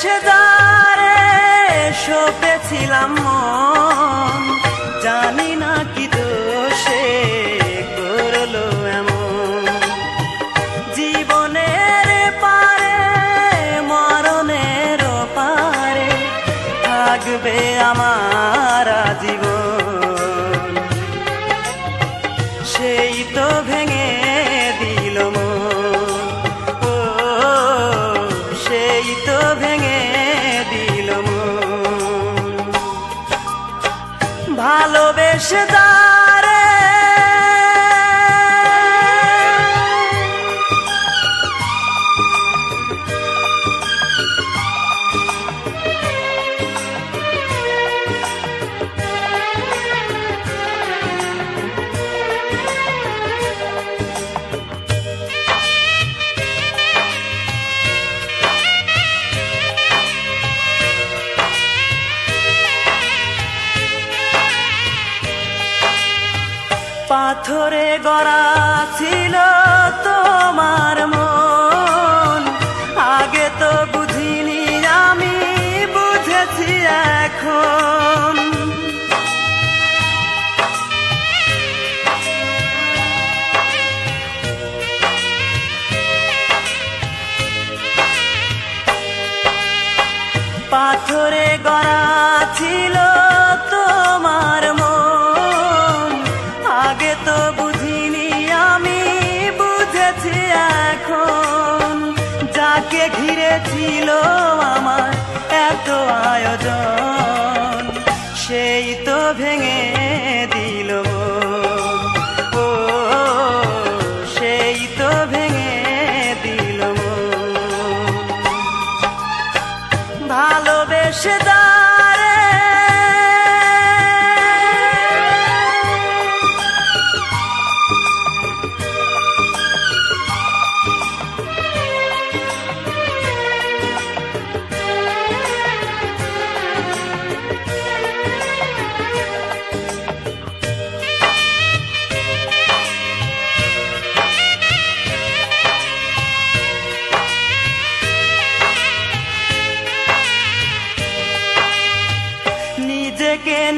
সেদারে সপেছিলাম মন। জানি না কি দোষে করল এমন। জীবনের পারে, মরণের পারে থাকবে আমার ভালোবেসে যা পাথরে গড়া ছিল তোমার মন। আগে তো বুঝিনি আমি বুঝেছি এখন। পাথরে গড়া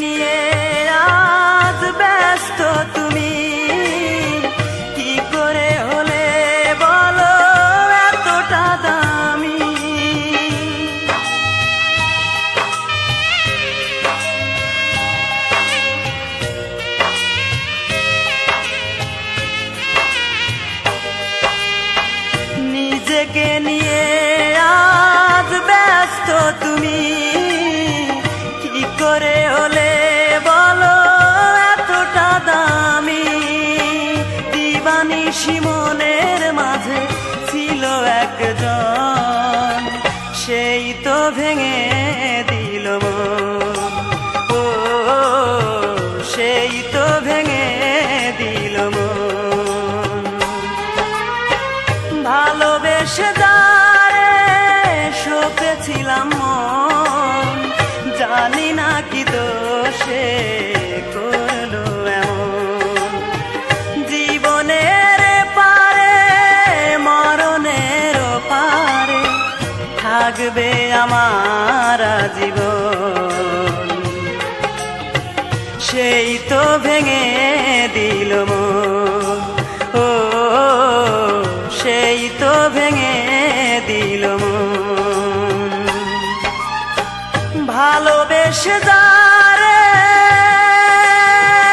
নিয়ে আজ ব্যস্ত তুমি। কি করে হলে বলো এতটা দামি? নিজেকে নিয়ে ভেঙে জীবন। সেই তো ভেঙে দিল মন। ও সেই তো ভেঙে